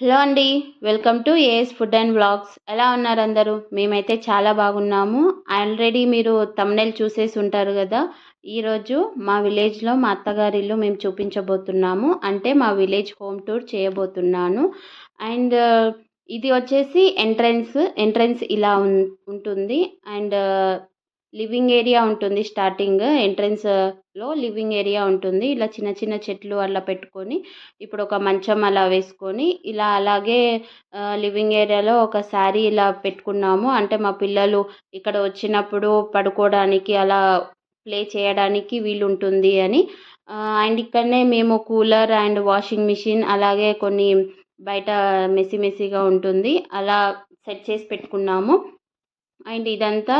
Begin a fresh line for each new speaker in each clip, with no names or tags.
Hello అండి welcome to AS food and vlogs ఎలా ఉన్నారు అందరూ? మేమైతే చాలా బాగున్నాము. ఆల్రెడీ మీరు తమ్నెల్ చూసేసి ఉంటారు కదా ఈరోజు మా విలేజ్లో మా అత్తగారిల్లు మేము చూపించబోతున్నాము. అంటే మా విలేజ్ హోమ్ టూర్ చేయబోతున్నాను. అండ్ ఇది వచ్చేసి ఎంట్రన్స్ ఎంట్రన్స్ ఇలా ఉం ఉంటుంది. అండ్ లివింగ్ ఏరియా ఉంటుంది స్టార్టింగ్ ఎంట్రన్స్లో లివింగ్ ఏరియా ఉంటుంది. ఇలా చిన్న చిన్న చెట్లు అలా పెట్టుకొని ఇప్పుడు ఒక మంచం అలా వేసుకొని ఇలా అలాగే లివింగ్ ఏరియాలో ఒక శారీ ఇలా పెట్టుకున్నాము. అంటే మా పిల్లలు ఇక్కడ వచ్చినప్పుడు పడుకోవడానికి అలా ప్లే చేయడానికి వీలు ఉంటుంది అని అండ్ ఇక్కడనే మేము కూలర్ అండ్ వాషింగ్ మిషన్ అలాగే కొన్ని బయట మెస్సీ మెస్సీగా ఉంటుంది. అలా సెట్ చేసి పెట్టుకున్నాము. అండ్ ఇదంతా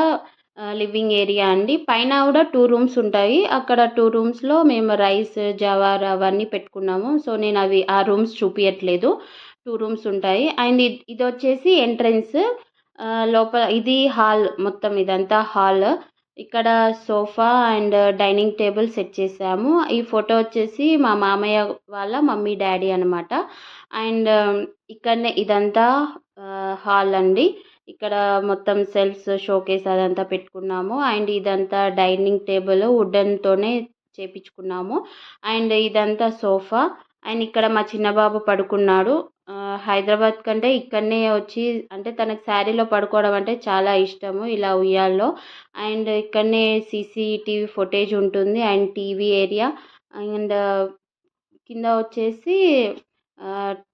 లివింగ్ ఏరియా అండి. పైన కూడా టూ రూమ్స్ ఉంటాయి. అక్కడ టూ రూమ్స్లో మేము రైస్ జవార్ అవన్నీ పెట్టుకున్నాము. సో నేను అవి ఆ రూమ్స్ చూపించట్లేదు టూ రూమ్స్ ఉంటాయి. అండ్ ఇది వచ్చేసి ఎంట్రన్స్. లోపల ఇది హాల్ మొత్తం ఇదంతా హాల్. ఇక్కడ sofa and dining table set చేసాము. ఈ ఫోటో వచ్చేసి మా మామయ్య వాళ్ళ మమ్మీ డాడీ అనమాట అండ్ ఇక్కడనే ఇదంతా హాల్ అండి. ఇక్కడ మొత్తం సెల్ఫ్స్ షోకేస్ అదంతా పెట్టుకున్నాము. అండ్ ఇదంతా డైనింగ్ టేబుల్ వుడన్తోనే చేపించుకున్నాము. అండ్ ఇదంతా సోఫా. అండ్ ఇక్కడ మా చిన్నబాబు పడుకున్నాడు. హైదరాబాద్ కంటే ఇక్కడనే వచ్చి అంటే తనకు శారీలో పడుకోవడం అంటే చాలా ఇష్టము ఇలా ఉయ్యాల్లో. అండ్ ఇక్కడనే సీసీటీవీ ఫుటేజ్ ఉంటుంది అండ్ టీవీ ఏరియా. అండ్ కింద వచ్చేసి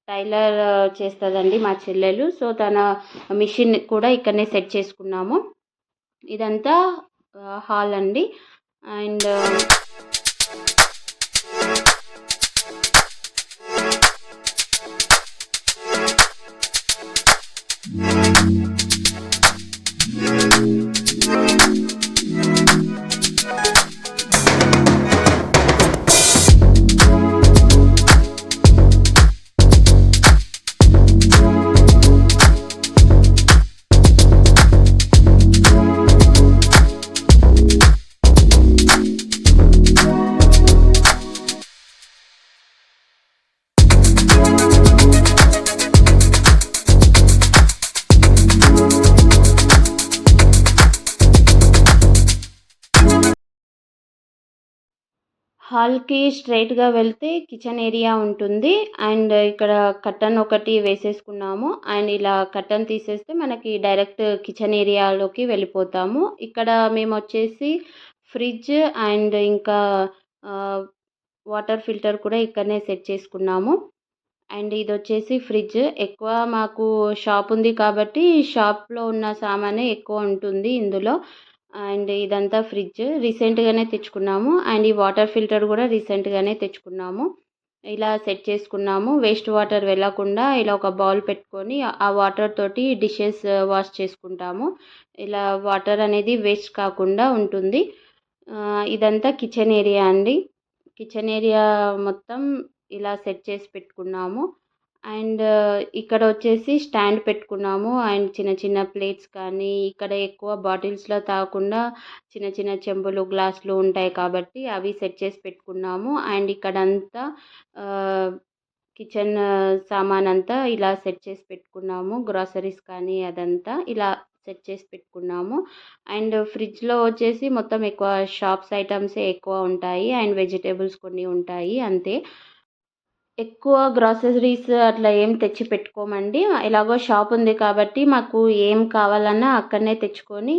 టైలర్ చేస్తుందండి మా చెల్లెలు. సో తన మిషన్ కూడా ఇక్కడనే సెట్ చేసుకున్నాము. ఇదంతా హాల్ అండి. అండ్ హాల్కి స్ట్రైట్గా వెళ్తే కిచెన్ ఏరియా ఉంటుంది. అండ్ ఇక్కడ కట్టన్ ఒకటి వేసేసుకున్నాము. అండ్ ఇలా కట్టన్ తీసేస్తే మనకి డైరెక్ట్ కిచెన్ ఏరియాలోకి వెళ్ళిపోతాము. ఇక్కడ మేము వచ్చేసి ఫ్రిడ్జ్ అండ్ ఇంకా వాటర్ ఫిల్టర్ కూడా ఇక్కడనే సెట్ చేసుకున్నాము. అండ్ ఇది వచ్చేసి ఫ్రిడ్జ్. ఎక్కువ మాకు షాప్ ఉంది కాబట్టి షాప్లో ఉన్న సామానే ఎక్కువ ఉంటుంది ఇందులో. అండ్ ఇదంతా ఫ్రిడ్జ్. రీసెంట్గానే తెచ్చుకున్నాము. అండ్ ఈ వాటర్ ఫిల్టర్ కూడా రీసెంట్గానే తెచ్చుకున్నాము. ఇలా సెట్ చేసుకున్నాము. వేస్ట్ వాటర్ వెళ్ళకుండా ఇలా ఒక బౌల్ పెట్టుకొని ఆ వాటర్ తోటి డిషెస్ వాష్ చేసుకుంటాము. ఇలా వాటర్ అనేది వేస్ట్ కాకుండా ఉంటుంది. ఇదంతా కిచెన్ ఏరియా అండి. కిచెన్ ఏరియా మొత్తం ఇలా సెట్ చేసి పెట్టుకున్నాము. అండ్ uh, ఇక్కడ వచ్చేసి స్టాండ్ పెట్టుకున్నాము. అండ్ చిన్న చిన్న ప్లేట్స్ కానీ ఇక్కడ ఎక్కువ బాటిల్స్లో తాగకుండా చిన్న చిన్న చెంబులు గ్లాసులు ఉంటాయి కాబట్టి అవి సెట్ చేసి పెట్టుకున్నాము. అండ్ ఇక్కడంతా uh, కిచెన్ uh, సామాన్ అంతా ఇలా సెట్ చేసి పెట్టుకున్నాము. గ్రాసరీస్ కానీ అదంతా ఇలా సెట్ చేసి పెట్టుకున్నాము. అండ్ ఫ్రిడ్జ్లో వచ్చేసి మొత్తం ఎక్కువ షాప్స్ ఐటమ్సే ఎక్కువ ఉంటాయి. అండ్ వెజిటేబుల్స్ కొన్ని ఉంటాయి అంతే. ఎక్కువ గ్రాసరీస్ అట్లా ఏం తెచ్చి పెట్టుకోమండి ఎలాగో షాప్ ఉంది కాబట్టి మాకు ఏం కావాలన్నా అక్కడనే తెచ్చుకొని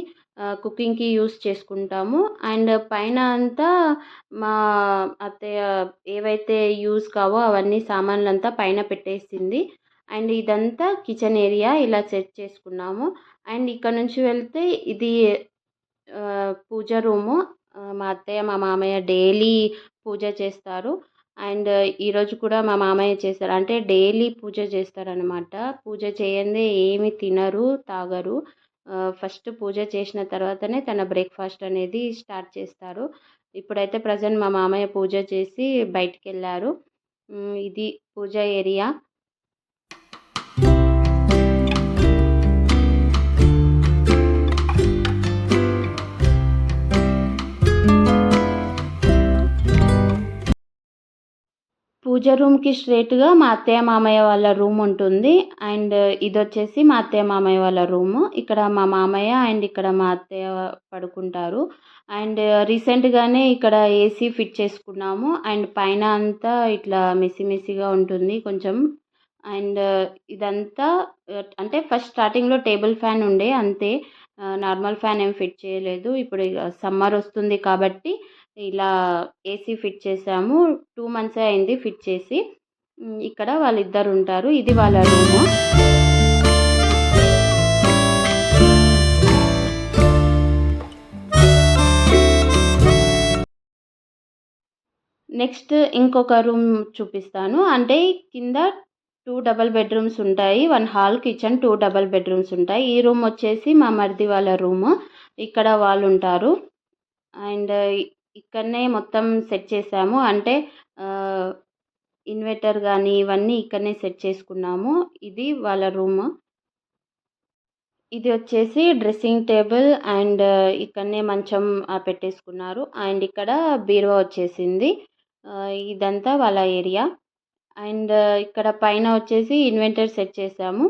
కుకింగ్కి యూస్ చేసుకుంటాము. అండ్ పైన అంతా మా అత్తయ్య ఏవైతే యూస్ కావో అవన్నీ సామాన్లు అంతా పైన పెట్టేసింది. అండ్ ఇదంతా కిచెన్ ఏరియా ఇలా సెట్ చేసుకున్నాము. అండ్ ఇక్కడ నుంచి వెళ్తే ఇది పూజ రూము. మా అత్తయ్య మా మామయ్య డైలీ పూజ చేస్తారు. అండ్ ఈరోజు కూడా మా మామయ్య చేశారు అంటే డైలీ పూజ చేస్తారనమాట పూజ చేయందే ఏమి తినరు తాగరు. ఫస్ట్ పూజ చేసిన తర్వాతనే తన బ్రేక్ఫాస్ట్ అనేది స్టార్ట్ చేస్తారు. ఇప్పుడైతే ప్రజెంట్ మా మామయ్య పూజ చేసి బయటికి వెళ్ళారు ఇది పూజ ఏరియా. పూజ రూమ్కి స్ట్రేట్గా మా అత్తయ్య మామయ్య వాళ్ళ రూమ్ ఉంటుంది. అండ్ ఇది వచ్చేసి మా అత్తయ్య మామయ్య వాళ్ళ రూము. ఇక్కడ మా మామయ్య అండ్ ఇక్కడ మా అత్తయ్య పడుకుంటారు. అండ్ రీసెంట్గానే ఇక్కడ ఏసీ ఫిట్ చేసుకున్నాము. అండ్ పైన అంతా ఇట్లా మెస్సి ఉంటుంది కొంచెం. అండ్ ఇదంతా అంటే ఫస్ట్ స్టార్టింగ్లో టేబుల్ ఫ్యాన్ ఉండే అంతే. నార్మల్ ఫ్యాన్ ఏం ఫిట్ చేయలేదు. ఇప్పుడు ఇక సమ్మర్ వస్తుంది కాబట్టి ఇలా ఏసీ ఫిట్ చేసాము. టూ మంత్సే అయింది ఫిట్ చేసి. ఇక్కడ వాళ్ళిద్దరు ఉంటారు. ఇది వాళ్ళ రూము నెక్స్ట్ ఇంకొక రూమ్ చూపిస్తాను. అంటే కింద టూ డబల్ బెడ్రూమ్స్ ఉంటాయి. One hall kitchen two double bedrooms ఉంటాయి. ఈ రూమ్ వచ్చేసి మా మరిది వాళ్ళ రూమ్ ఇక్కడ వాళ్ళు ఉంటారు. అండ్ ఇక్కడనే మొత్తం సెట్ చేసాము. అంటే ఇన్వర్టర్ కానీ ఇవన్నీ ఇక్కడనే సెట్ చేసుకున్నాము. ఇది వాళ్ళ రూమ్. ఇది వచ్చేసి డ్రెస్సింగ్ టేబుల్ అండ్ ఇక్కడనే మంచం పెట్టేసుకున్నారు. అండ్ ఇక్కడ బీరువా వచ్చేసింది. ఇదంతా వాళ్ళ ఏరియా. అండ్ ఇక్కడ పైన వచ్చేసి ఇన్వెంటర్ సెట్ చేసాము.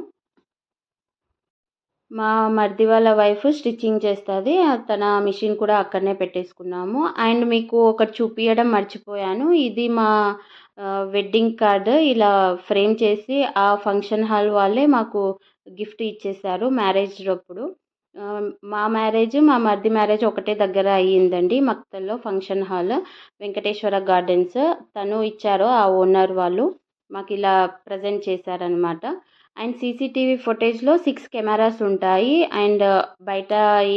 మా మరిది వాళ్ళ వైఫ్ స్టిచ్చింగ్ చేస్తుంది. తన మిషన్ కూడా అక్కడనే పెట్టేసుకున్నాము. అండ్ మీకు ఒకటి చూపించడం మర్చిపోయాను. ఇది మా వెడ్డింగ్ కార్డ్ ఇలా ఫ్రేమ్ చేసి ఆ ఫంక్షన్ హాల్ వాళ్ళే మాకు గిఫ్ట్ ఇచ్చేసారు మ్యారేజ్ అప్పుడు. మా మ్యారేజ్ మా మరిది మ్యారేజ్ ఒకటే దగ్గర అయ్యిందండి మక్తల్లో ఫంక్షన్ హాల్ వెంకటేశ్వర గార్డెన్స్. తను ఇచ్చారు ఆ ఓనర్ వాళ్ళు. మాకు ఇలా ప్రజెంట్ చేశారనమాట అండ్ సీసీటీవీ ఫుటేజ్లో సిక్స్ కెమెరాస్ ఉంటాయి. అండ్ uh, బయట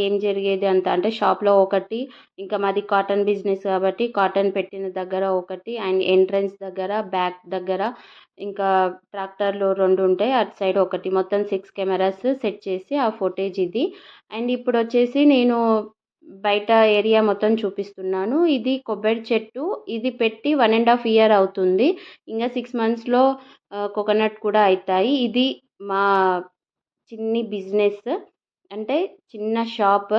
ఏం జరిగేది అంత అంటే షాప్లో ఒకటి ఇంకా మాది కాటన్ బిజినెస్ కాబట్టి కాటన్ పెట్టిన దగ్గర ఒకటి అండ్ ఎంట్రన్స్ దగ్గర బ్యాక్ దగ్గర ఇంకా ట్రాక్టర్లు రెండు ఉంటాయి. అటు సైడ్ ఒకటి. మొత్తం సిక్స్ కెమెరాస్ సెట్ చేసి ఆ ఫుటేజ్ ఇది. అండ్ ఇప్పుడు వచ్చేసి నేను బయట ఏరియా మొత్తం చూపిస్తున్నాను. ఇది కొబ్బరి చెట్టు. ఇది పెట్టి వన్ అండ్ హాఫ్ ఇయర్ అవుతుంది. ఇంకా సిక్స్ మంత్స్లో కోకోనట్ కూడా అవుతాయి ఇది మా చిన్ని బిజినెస్ అంటే చిన్న షాప్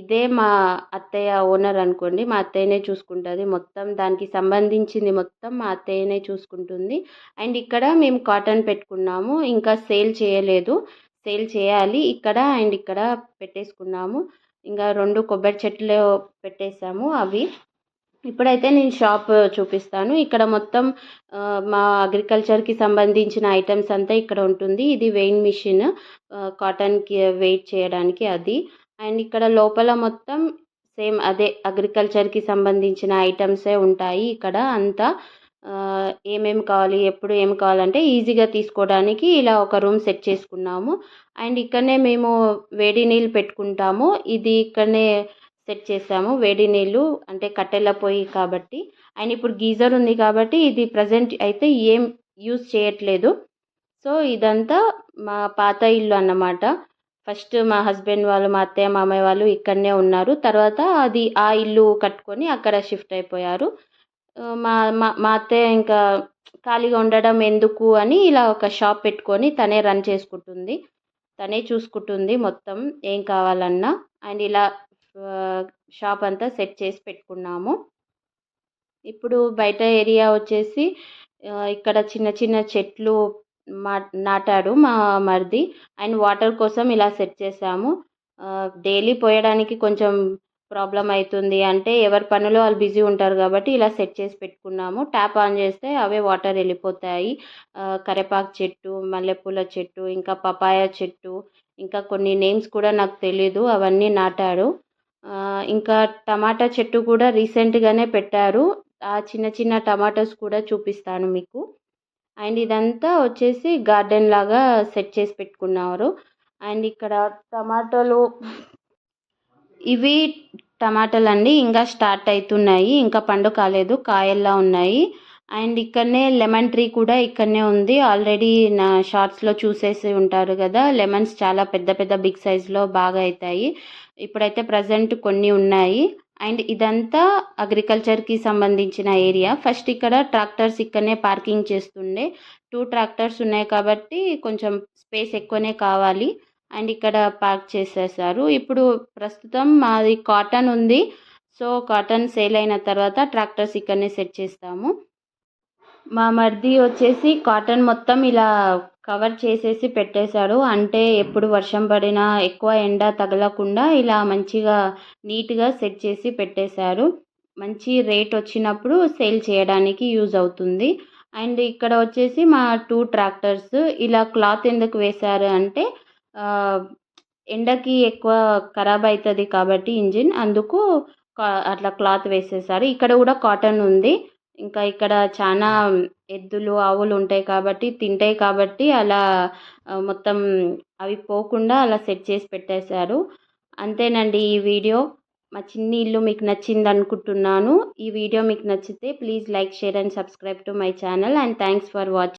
ఇదే మా అత్తయ్య ఓనర్ అనుకోండి మా అత్తయ్యనే చూసుకుంటుంది. మొత్తం దానికి సంబంధించింది మొత్తం మా అత్తయ్యనే చూసుకుంటుంది. అండ్ ఇక్కడ మేము కాటన్ పెట్టుకున్నాము. ఇంకా సేల్ చేయలేదు. సేల్ చేయాలి. ఇక్కడ అండ్ ఇక్కడ పెట్టేసుకున్నాము. ఇంకా రెండు కొబ్బరి చెట్లు పెట్టేసాము అవి. ఇప్పుడైతే నేను షాప్ చూపిస్తాను. ఇక్కడ మొత్తం మా అగ్రికల్చర్కి సంబంధించిన ఐటమ్స్ అంతా ఇక్కడ ఉంటుంది. ఇది వెయిన్ మిషన్ కాటన్కి వెయిట్ చేయడానికి అది. అండ్ ఇక్కడ లోపల మొత్తం సేమ్ అదే అగ్రికల్చర్కి సంబంధించిన ఐటమ్సే ఉంటాయి ఇక్కడ అంతా. ఏమేమి కావాలి ఎప్పుడు ఏం కావాలంటే ఈజీగా తీసుకోవడానికి ఇలా ఒక రూమ్ సెట్ చేసుకున్నాము. అండ్ ఇక్కడనే మేము వేడి నీళ్ళు పెట్టుకుంటాము. ఇది ఇక్కడనే సెట్ చేసాము వేడి నీళ్ళు అంటే కట్టెల పొయ్యి కాబట్టి. అండ్ ఇప్పుడు గీజర్ ఉంది కాబట్టి ఇది ప్రజెంట్ అయితే ఏం యూజ్ చేయట్లేదు. సో ఇదంతా మా పాత ఇల్లు అన్నమాట. ఫస్ట్ మా హస్బెండ్ వాళ్ళు మా అత్తయ్య మామయ్య వాళ్ళు ఇక్కడనే ఉన్నారు. తర్వాత అది ఆ ఇల్లు కట్టుకొని అక్కడ షిఫ్ట్ అయిపోయారు. మా మా మా అత్తయ్య ఇంకా ఖాళీగా ఉండడం ఎందుకు అని ఇలా ఒక షాప్ పెట్టుకొని తనే రన్ చేసుకుంటుంది. తనే చూసుకుంటుంది మొత్తం ఏం కావాలన్నా. అండ్ ఇలా షాప్ అంతా సెట్ చేసి పెట్టుకున్నాము. ఇప్పుడు బయట ఏరియా వచ్చేసి ఇక్కడ చిన్న చిన్న చెట్లు మా నాటాడు మా మరిది. అండ్ వాటర్ కోసం ఇలా సెట్ చేసాము. డైలీ పోయడానికి కొంచెం ప్రాబ్లం అవుతుంది అంటే ఎవరి పనులు వాళ్ళు బిజీ ఉంటారు కాబట్టి ఇలా సెట్ చేసి పెట్టుకున్నాము. ట్యాప్ ఆన్ చేస్తే అవే వాటర్ వెళ్ళిపోతాయి. కరేపాకు కరివేపాకు చెట్టు మల్లెపూల చెట్టు ఇంకా పపాయ చెట్టు ఇంకా కొన్ని నేమ్స్ కూడా నాకు తెలీదు అవన్నీ నాటాడు ఇంకా టమాటా చెట్టు కూడా రీసెంట్గానే పెట్టారు. ఆ చిన్న చిన్న టమాటోస్ కూడా చూపిస్తాను మీకు. అండ్ ఇదంతా వచ్చేసి గార్డెన్ లాగా సెట్ చేసి పెట్టుకున్నారు. అండ్ ఇక్కడ టమాటోలు ఇవి టమాటాలు అండి ఇంకా స్టార్ట్ అవుతున్నాయి ఇంకా పండు కాలేదు కాయల్లా ఉన్నాయి. అండ్ ఇక్కడనే లెమన్ ట్రీ కూడా ఇక్కడనే ఉంది. ఆల్రెడీ నా షార్ట్స్లో చూసేసి ఉంటారు కదా లెమన్స్ చాలా పెద్ద పెద్ద బిగ్ సైజులో బాగా అవుతాయి ఇప్పుడైతే ప్రజెంట్ కొన్ని ఉన్నాయి. అండ్ ఇదంతా అగ్రికల్చర్కి సంబంధించిన ఏరియా ఫస్ట్ ఇక్కడ ట్రాక్టర్స్ ఇక్కడనే పార్కింగ్ చేస్తుండే. టూ ట్రాక్టర్స్ ఉన్నాయి కాబట్టి కొంచెం స్పేస్ ఎక్కువనే కావాలి. అండ్ ఇక్కడ పార్క్ చేసేసారు. ఇప్పుడు ప్రస్తుతం మాది కాటన్ ఉంది. సో కాటన్ సేల్ అయిన తర్వాత ట్రాక్టర్స్ ఇక్కడనే సెట్ చేస్తాము. మా మరిది వచ్చేసి కాటన్ మొత్తం ఇలా కవర్ చేసేసి పెట్టేశాడు. అంటే ఎప్పుడు వర్షం పడినా ఎక్కువ ఎండ తగలకుండా ఇలా మంచిగా నీట్గా సెట్ చేసి పెట్టేశారు. మంచి రేట్ వచ్చినప్పుడు సేల్ చేయడానికి యూజ్ అవుతుంది. అండ్ ఇక్కడ వచ్చేసి మా టూ ట్రాక్టర్స్ ఇలా క్లాత్ ఎందుకు వేశారు అంటే ఎండకి ఎక్కువ ఖరాబ్ అవుతుంది కాబట్టి ఇంజిన్. అందుకు కా- అట్లా క్లాత్ వేసేసారు. ఇక్కడ కూడా కాటన్ ఉంది. ఇంకా ఇక్కడ చాలా ఎద్దులు ఆవులు ఉంటాయి కాబట్టి తింటాయి కాబట్టి అలా మొత్తం అవి పోకుండా అలా సెట్ చేసి పెట్టేశారు. అంతేనండి ఈ వీడియో. మా చిన్ని ఇల్లు మీకు నచ్చింది అనుకుంటున్నాను. ఈ వీడియో మీకు నచ్చితే please like share and subscribe to my channel and thanks for watching